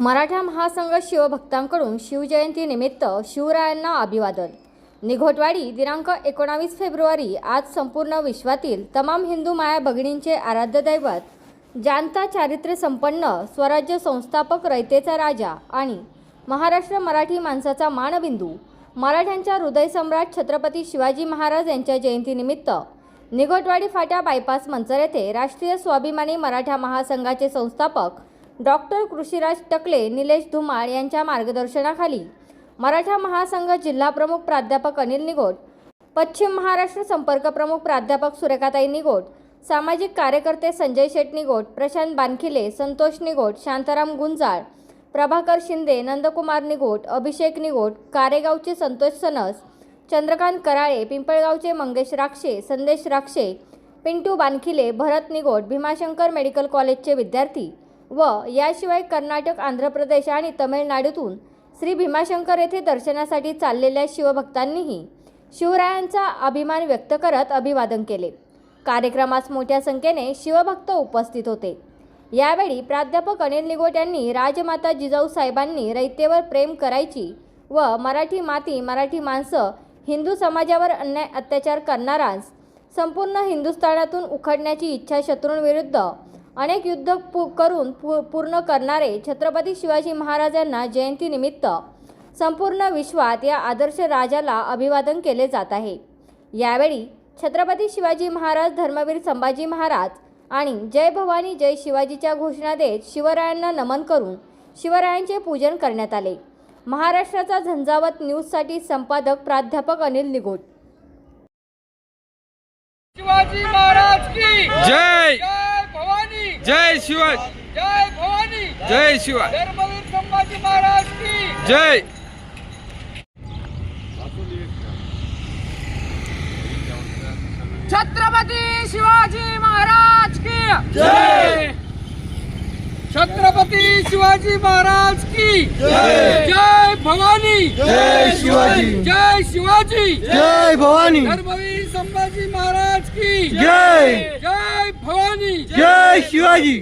मराठा महासंघ शिवभक्तांकडून शिवजयंतीनिमित्त शिवरायांना अभिवादन. निघोटवाडी दिनांक एकोणावीस फेब्रुवारी आज संपूर्ण विश्वातील तमाम हिंदू माया भगिनींचे आराध्य दैवत जाणता चारित्र्य संपन्न स्वराज्य संस्थापक रयतेचा राजा आणि महाराष्ट्र मराठी माणसाचा मानबिंदू मराठ्यांच्या हृदयसम्राट छत्रपती शिवाजी महाराज यांच्या जयंतीनिमित्त निघोटवाडी फाटा बायपास मंचर येथे राष्ट्रीय स्वाभिमानी मराठा महासंघाचे संस्थापक डॉक्टर कृषीराज टकले निलेश धुमाळ यांच्या मार्गदर्शनाखाली मराठा महासंघ जिल्हा प्रमुख प्राध्यापक अनिल निगोट पश्चिम महाराष्ट्र संपर्क प्रमुख प्राध्यापक सुरेखाताई निगोट सामाजिक कार्यकर्ते संजय शेट निगोट प्रशांत बानखिले संतोष निगोट शांताराम गुंजाळ प्रभाकर शिंदे नंदकुमार निगोट अभिषेक निगोट कारेगावचे संतोष सनस चंद्रकांत कराळे पिंपळगावचे मंगेश राक्षे संदेश राक्षे पिंटू बानखिले भरत निगोट भीमाशंकर मेडिकल कॉलेजचे विद्यार्थी व याशिवाय कर्नाटक आंध्र प्रदेश आणि तमिळनाडूतून श्री भीमाशंकर येथे दर्शनासाठी चाललेल्या शिवभक्तांनीही शिवरायांचा अभिमान व्यक्त करत अभिवादन केले. कार्यक्रमास मोठ्या संख्येने शिवभक्त उपस्थित होते. यावेळी प्राध्यापक अनिल निगोट यांनी राजमाता जिजाऊ साहेबांनी रयतेवर प्रेम करायची व मराठी माती मराठी माणसं हिंदू समाजावर अन्याय अत्याचार करणारास संपूर्ण हिंदुस्थानातून उखडण्याची इच्छा शत्रूंविरुद्ध अनेक युद्ध पू करून पू पूर्ण करणारे छत्रपती शिवाजी महाराजांना जयंतीनिमित्त संपूर्ण विश्वात या आदर्श राजाला अभिवादन केले जात आहे. यावेळी छत्रपती शिवाजी महाराज धर्मवीर संभाजी महाराज आणि जय भवानी जय शिवाजीच्या घोषणा देत शिवरायांना नमन करून शिवरायांचे पूजन करण्यात आले. महाराष्ट्राचा झंझावत न्यूजसाठी संपादक प्राध्यापक अनिल निगोट. शिवाजी महाराज की जय! जय भवानी जय शिवाज जय भवानी. जय शिवाज धर्मवीर संभाजी महाराज की. जय. छत्रपती शिवाजी महाराज की. जय. छत्रपती शिवाजी महाराज की. जय. जय भवानी. जय शिवाजी. जय शिवाजी. जय भवानी. धर्मवीर संभाजी महाराज की. जय. जय भवानी. जय. शिवाजी